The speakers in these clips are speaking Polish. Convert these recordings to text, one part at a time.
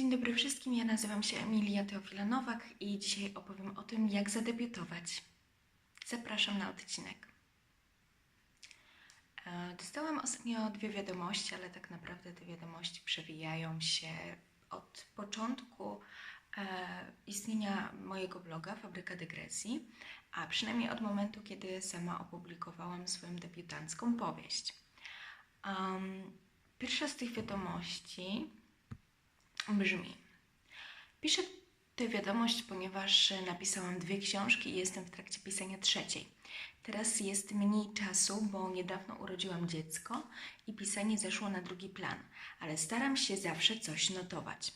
Dzień dobry wszystkim, ja nazywam się Emilia Teofila Nowak i dzisiaj opowiem o tym, jak zadebiutować. Zapraszam na odcinek. E, Dostałam ostatnio dwie wiadomości, ale tak naprawdę te wiadomości przewijają się od początku e, istnienia mojego bloga Fabryka Dygresji, a przynajmniej od momentu, kiedy sama opublikowałam swoją debiutancką powieść. Um, pierwsza z tych wiadomości brzmi: Piszę tę wiadomość, ponieważ napisałam dwie książki i jestem w trakcie pisania trzeciej. Teraz jest mniej czasu, bo niedawno urodziłam dziecko i pisanie zeszło na drugi plan, ale staram się zawsze coś notować.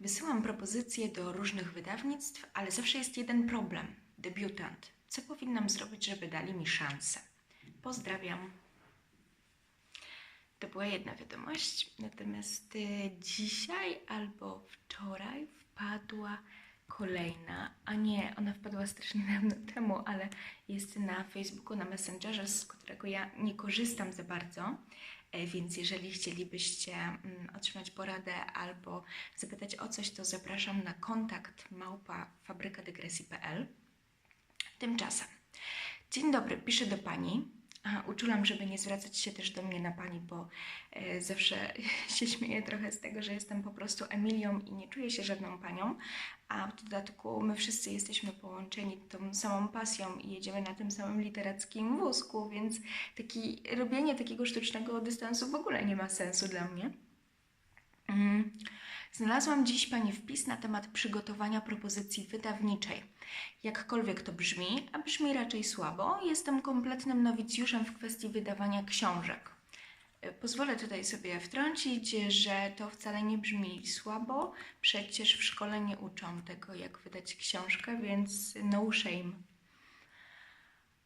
Wysyłam propozycje do różnych wydawnictw, ale zawsze jest jeden problem debiutant. Co powinnam zrobić, żeby dali mi szansę? Pozdrawiam. To była jedna wiadomość, natomiast y, dzisiaj albo wczoraj wpadła kolejna, a nie, ona wpadła strasznie dawno temu, ale jest na Facebooku, na Messengerze, z którego ja nie korzystam za bardzo, e, więc jeżeli chcielibyście mm, otrzymać poradę albo zapytać o coś, to zapraszam na kontakt małpa fabrykadygresji.pl. Tymczasem, dzień dobry, piszę do Pani. A, uczulam, żeby nie zwracać się też do mnie na pani, bo e, zawsze się śmieję trochę z tego, że jestem po prostu Emilią i nie czuję się żadną panią, a w dodatku my wszyscy jesteśmy połączeni tą samą pasją i jedziemy na tym samym literackim wózku, więc taki, robienie takiego sztucznego dystansu w ogóle nie ma sensu dla mnie. Mm. Znalazłam dziś Pani wpis na temat przygotowania propozycji wydawniczej. Jakkolwiek to brzmi, a brzmi raczej słabo, jestem kompletnym nowicjuszem w kwestii wydawania książek. E, Pozwolę tutaj sobie wtrącić, że to wcale nie brzmi słabo, przecież w szkole nie uczą tego, jak wydać książkę, więc no shame.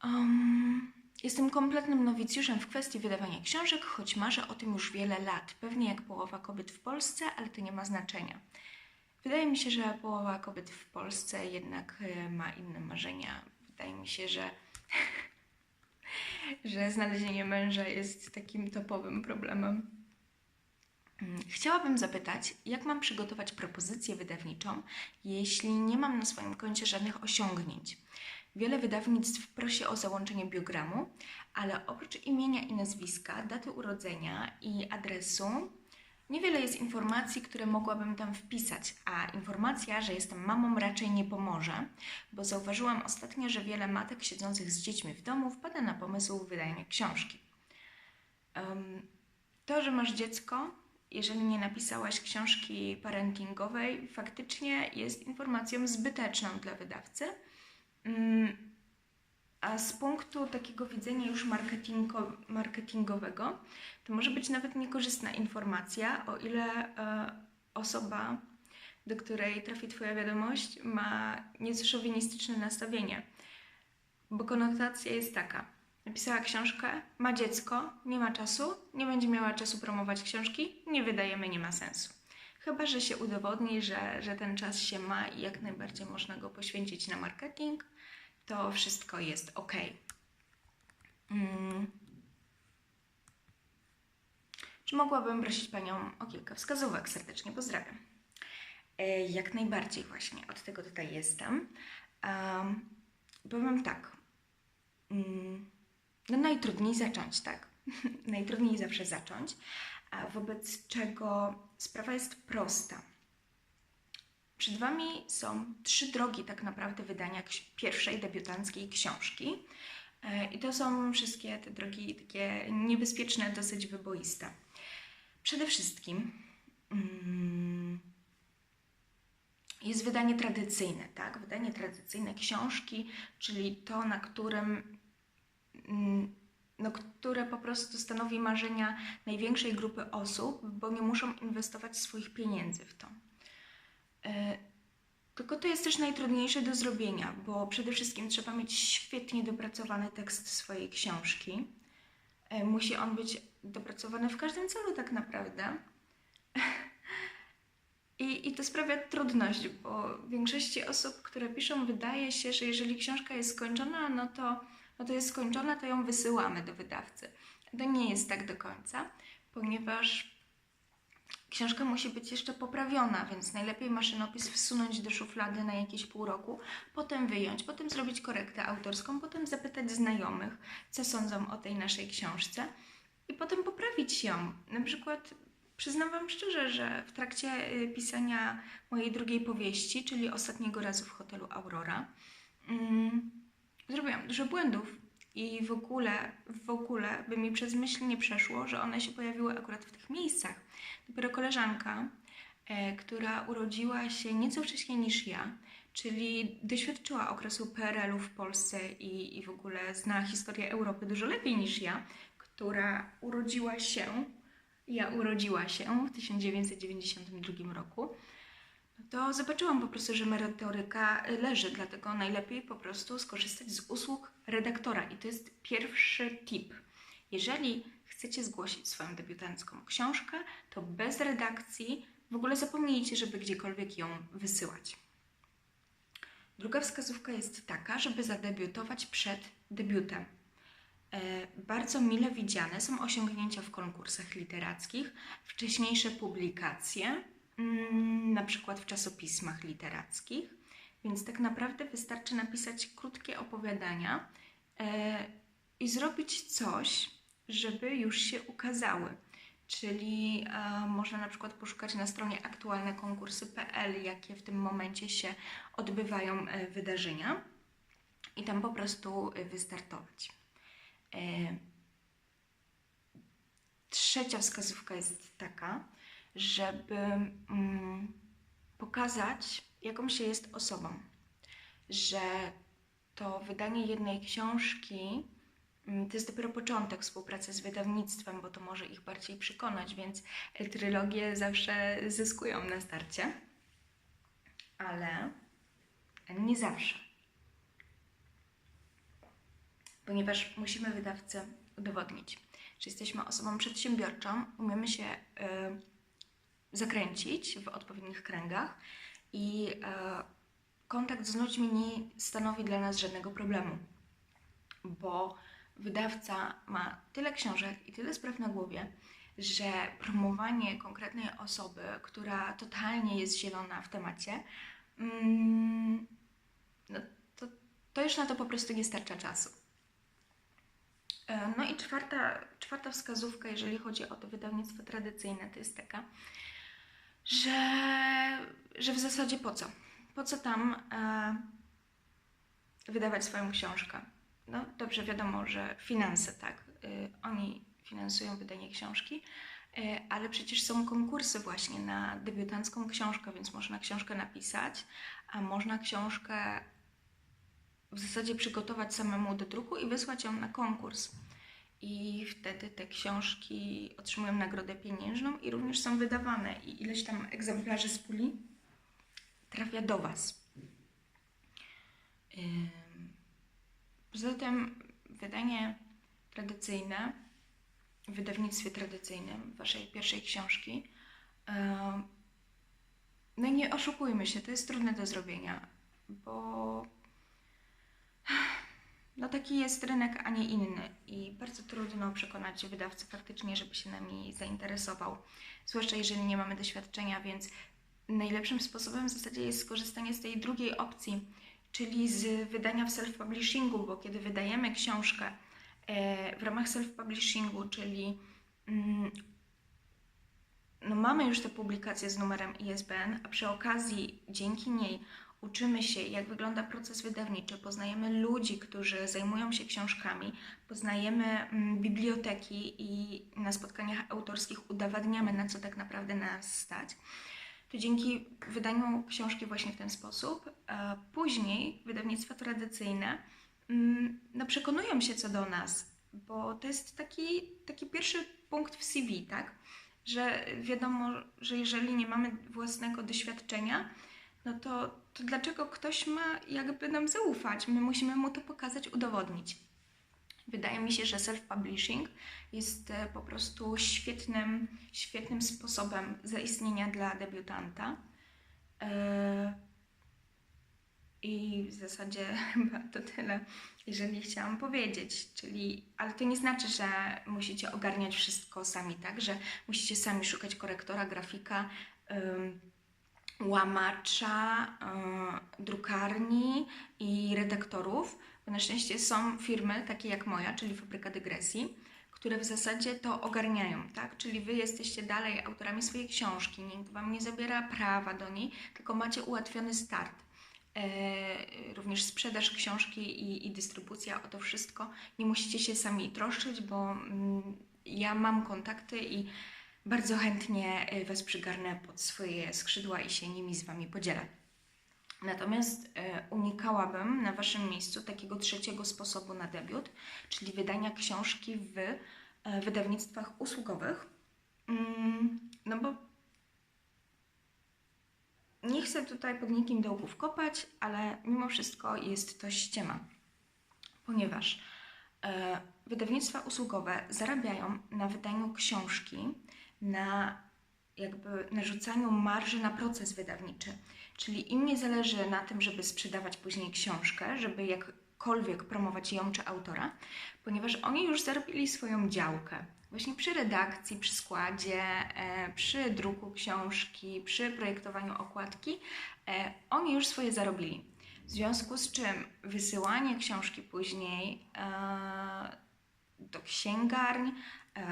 Um, jestem kompletnym nowicjuszem w kwestii wydawania książek, choć marzę o tym już wiele lat, pewnie jak połowa kobiet w Polsce, ale to nie ma znaczenia. Wydaje mi się, że połowa kobiet w Polsce jednak e, ma inne marzenia. Wydaje mi się, że, że znalezienie męża jest takim topowym problemem. Mm, Chciałabym zapytać, jak mam przygotować propozycję wydawniczą, jeśli nie mam na swoim koncie żadnych osiągnięć. Wiele wydawnictw prosi o załączenie biogramu, ale oprócz imienia i nazwiska, daty urodzenia i adresu, niewiele jest informacji, które mogłabym tam wpisać, a informacja, że jestem mamą raczej nie pomoże, bo zauważyłam ostatnio, że wiele matek siedzących z dziećmi w domu wpada na pomysł wydania książki. To, że masz dziecko, jeżeli nie napisałaś książki parentingowej, faktycznie jest informacją zbyteczną dla wydawcy. Mm, A z punktu takiego widzenia już marketingo, marketingowego, to może być nawet niekorzystna informacja, o ile e, osoba, do której trafi Twoja wiadomość, ma nieco szowinistyczne nastawienie. Bo konotacja jest taka. Napisała książkę, ma dziecko, nie ma czasu, nie będzie miała czasu promować książki, nie wydajemy, nie ma sensu. Chyba, że się udowodni, że, że ten czas się ma i jak najbardziej można go poświęcić na marketing, to wszystko jest ok. Mm. Czy mogłabym prosić Panią o kilka wskazówek? Serdecznie pozdrawiam. E, jak najbardziej właśnie, od tego tutaj jestem. Um, powiem tak. Mm, no najtrudniej zacząć, tak? najtrudniej zawsze zacząć, wobec czego sprawa jest prosta. Przed Wami są trzy drogi tak naprawdę wydania pierwszej debiutanckiej książki. E, I to są wszystkie te drogi takie niebezpieczne, dosyć wyboiste. Przede wszystkim mm, jest wydanie tradycyjne, tak? Wydanie tradycyjne książki, czyli to, na którym mm, no, które po prostu stanowi marzenia największej grupy osób, bo nie muszą inwestować swoich pieniędzy w to. E, Tylko to jest też najtrudniejsze do zrobienia, bo przede wszystkim trzeba mieć świetnie dopracowany tekst swojej książki. E, Musi on być dopracowany w każdym celu, tak naprawdę. I, I to sprawia trudność, bo większości osób, które piszą, wydaje się, że jeżeli książka jest skończona, no to, no to jest skończona, to ją wysyłamy do wydawcy. To nie jest tak do końca, ponieważ Książka musi być jeszcze poprawiona, więc najlepiej maszynopis wsunąć do szuflady na jakieś pół roku, potem wyjąć, potem zrobić korektę autorską, potem zapytać znajomych, co sądzą o tej naszej książce i potem poprawić ją. Na przykład przyznam Wam szczerze, że w trakcie y, pisania mojej drugiej powieści, czyli ostatniego razu w hotelu Aurora, mm, zrobiłam dużo błędów i w ogóle, w ogóle by mi przez myśl nie przeszło, że one się pojawiły akurat w tych miejscach. Dopiero koleżanka, e, która urodziła się nieco wcześniej niż ja, czyli doświadczyła okresu PRL-u w Polsce i, i w ogóle zna historię Europy dużo lepiej niż ja, która urodziła się, ja urodziła się w 1992 roku, to zobaczyłam po prostu, że merytoryka leży, dlatego najlepiej po prostu skorzystać z usług redaktora. I to jest pierwszy tip. Jeżeli chcecie zgłosić swoją debiutancką książkę, to bez redakcji w ogóle zapomnijcie, żeby gdziekolwiek ją wysyłać. Druga wskazówka jest taka, żeby zadebiutować przed debiutem. E, bardzo mile widziane są osiągnięcia w konkursach literackich, wcześniejsze publikacje, na przykład w czasopismach literackich, więc tak naprawdę wystarczy napisać krótkie opowiadania e, i zrobić coś, żeby już się ukazały. Czyli e, można na przykład poszukać na stronie aktualne konkursy.pl, jakie w tym momencie się odbywają wydarzenia i tam po prostu wystartować. E, trzecia wskazówka jest taka, żeby mm, pokazać, jaką się jest osobą, że to wydanie jednej książki mm, to jest dopiero początek współpracy z wydawnictwem, bo to może ich bardziej przekonać, więc trylogie zawsze zyskują na starcie, ale nie zawsze. Ponieważ musimy wydawcę udowodnić, że jesteśmy osobą przedsiębiorczą, umiemy się y, zakręcić w odpowiednich kręgach i y, kontakt z ludźmi nie stanowi dla nas żadnego problemu, bo wydawca ma tyle książek i tyle spraw na głowie, że promowanie konkretnej osoby, która totalnie jest zielona w temacie, mm, no to, to już na to po prostu nie starcza czasu. E, no i czwarta, czwarta wskazówka, jeżeli chodzi o to wydawnictwo tradycyjne, to jest taka, że, że w zasadzie po co? Po co tam e, wydawać swoją książkę? No dobrze, wiadomo, że finanse, tak, y, oni finansują wydanie książki, y, ale przecież są konkursy właśnie na debiutancką książkę, więc można książkę napisać, a można książkę w zasadzie przygotować samemu do druku i wysłać ją na konkurs. I wtedy te książki otrzymują nagrodę pieniężną i również są wydawane. I ileś tam egzemplarzy z puli trafia do Was. Poza tym wydanie tradycyjne, w wydawnictwie tradycyjnym Waszej pierwszej książki, no nie oszukujmy się, to jest trudne do zrobienia, bo no taki jest rynek, a nie inny. I bardzo trudno przekonać wydawcę faktycznie, żeby się nami zainteresował, zwłaszcza jeżeli nie mamy doświadczenia, więc najlepszym sposobem w zasadzie jest skorzystanie z tej drugiej opcji, czyli z wydania w self-publishingu, bo kiedy wydajemy książkę e, w ramach self-publishingu, czyli mm, no mamy już tę publikację z numerem ISBN, a przy okazji dzięki niej uczymy się, jak wygląda proces wydawniczy, poznajemy ludzi, którzy zajmują się książkami, poznajemy mm, biblioteki i na spotkaniach autorskich udowadniamy, na co tak naprawdę nas stać. To dzięki wydaniu książki właśnie w ten sposób, później wydawnictwa tradycyjne mm, no, przekonują się co do nas, bo to jest taki, taki pierwszy punkt w CV, tak? Że wiadomo, że jeżeli nie mamy własnego doświadczenia, no to, to dlaczego ktoś ma jakby nam zaufać? My musimy mu to pokazać, udowodnić. Wydaje mi się, że self-publishing jest e, po prostu świetnym, świetnym sposobem zaistnienia dla debiutanta. E, I w zasadzie chyba to tyle, jeżeli chciałam powiedzieć. Czyli, ale to nie znaczy, że musicie ogarniać wszystko sami, tak? Że musicie sami szukać korektora, grafika, ym, łamacza, y, drukarni i redaktorów. Bo na szczęście są firmy takie jak moja, czyli Fabryka Dygresji, które w zasadzie to ogarniają, tak? Czyli wy jesteście dalej autorami swojej książki, nikt wam nie zabiera prawa do niej, tylko macie ułatwiony start. E, również sprzedaż książki i, i dystrybucja, o to wszystko. Nie musicie się sami troszczyć, bo mm, ja mam kontakty i bardzo chętnie e, Was przygarnę pod swoje skrzydła i się nimi z Wami podzielę. Natomiast e, unikałabym na Waszym miejscu takiego trzeciego sposobu na debiut, czyli wydania książki w e, wydawnictwach usługowych. Mm, no bo nie chcę tutaj pod nikim dołków kopać, ale mimo wszystko jest to ściema, ponieważ wydawnictwa usługowe zarabiają na wydaniu książki, na jakby narzucaniu marży na proces wydawniczy. Czyli im nie zależy na tym, żeby sprzedawać później książkę, żeby jakkolwiek promować ją czy autora, ponieważ oni już zarobili swoją działkę. Właśnie przy redakcji, przy składzie, e, przy druku książki, przy projektowaniu okładki, e, oni już swoje zarobili. W związku z czym wysyłanie książki później e, do księgarni,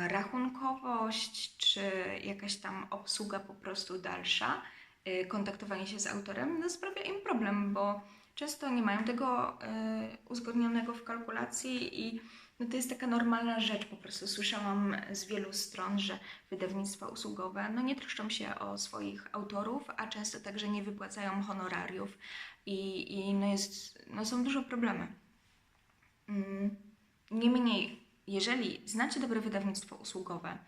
rachunkowość czy jakaś tam obsługa po prostu dalsza, e, kontaktowanie się z autorem, no sprawia im problem, bo często nie mają tego e, uzgodnionego w kalkulacji i no to jest taka normalna rzecz po prostu. Słyszałam z wielu stron, że wydawnictwa usługowe no nie troszczą się o swoich autorów, a często także nie wypłacają honorariów i, i no jest, no są duże problemy. Mm, Niemniej, jeżeli znacie dobre wydawnictwo usługowe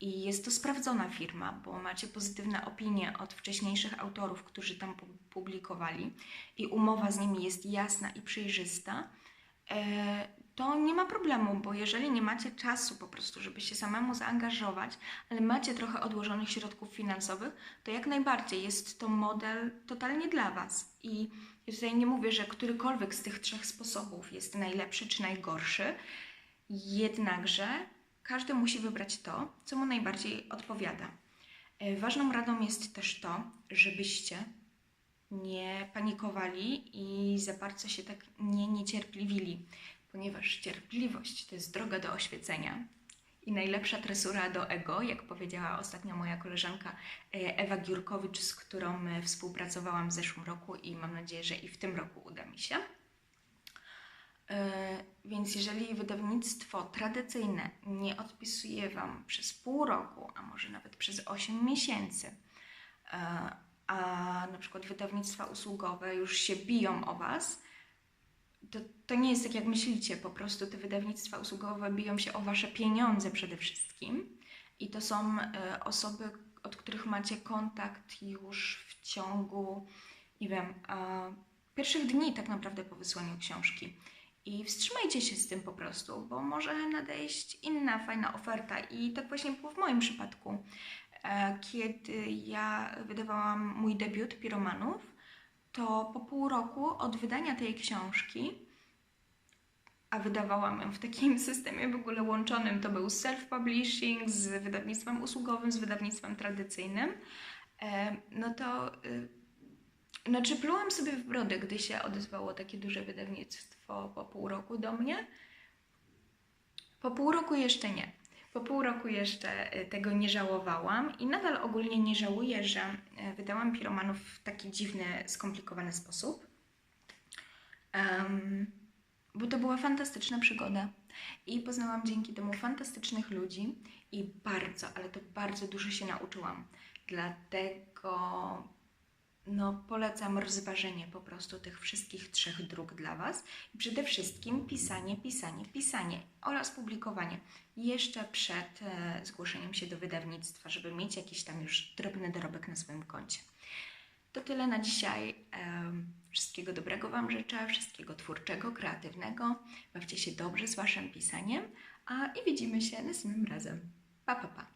i jest to sprawdzona firma, bo macie pozytywne opinie od wcześniejszych autorów, którzy tam pu- publikowali i umowa z nimi jest jasna i przejrzysta, e, to nie ma problemu, bo jeżeli nie macie czasu po prostu, żeby się samemu zaangażować, ale macie trochę odłożonych środków finansowych, to jak najbardziej jest to model totalnie dla Was. I ja tutaj nie mówię, że którykolwiek z tych trzech sposobów jest najlepszy czy najgorszy, jednakże każdy musi wybrać to, co mu najbardziej odpowiada. E, Ważną radą jest też to, żebyście nie panikowali i za bardzo się tak nie niecierpliwili, ponieważ cierpliwość to jest droga do oświecenia i najlepsza tresura do ego, jak powiedziała ostatnio moja koleżanka e, Ewa Giurkowicz, z którą e, współpracowałam w zeszłym roku i mam nadzieję, że i w tym roku uda mi się. E, Więc jeżeli wydawnictwo tradycyjne nie odpisuje Wam przez pół roku, a może nawet przez 8 miesięcy, e, a na przykład wydawnictwa usługowe już się biją o Was, to, to nie jest tak, jak myślicie. Po prostu te wydawnictwa usługowe biją się o Wasze pieniądze przede wszystkim. I to są e, osoby, od których macie kontakt już w ciągu, nie wiem, pierwszych dni tak naprawdę po wysłaniu książki. I wstrzymajcie się z tym po prostu, bo może nadejść inna fajna oferta. I tak właśnie było w moim przypadku. E, Kiedy ja wydawałam mój debiut Piromanów, to po pół roku od wydania tej książki, a wydawałam ją w takim systemie w ogóle łączonym, to był self-publishing z wydawnictwem usługowym, z wydawnictwem tradycyjnym, e, no to y, znaczy, plułam sobie w brodę, gdy się odezwało takie duże wydawnictwo po pół roku do mnie. Po pół roku jeszcze nie. Po pół roku jeszcze y, tego nie żałowałam i nadal ogólnie nie żałuję, że y, wydałam piromanów w taki dziwny, skomplikowany sposób. Em, bo to była fantastyczna przygoda i poznałam dzięki temu fantastycznych ludzi i bardzo, ale to bardzo dużo się nauczyłam. Dlatego no, polecam rozważenie po prostu tych wszystkich trzech dróg dla Was. I przede wszystkim pisanie, pisanie, pisanie oraz publikowanie jeszcze przed e, zgłoszeniem się do wydawnictwa, żeby mieć jakiś tam już drobny dorobek na swoim koncie. To tyle na dzisiaj. Em, Wszystkiego dobrego Wam życzę, wszystkiego twórczego, kreatywnego. Bawcie się dobrze z Waszym pisaniem, a i widzimy się następnym razem. Pa, pa, pa.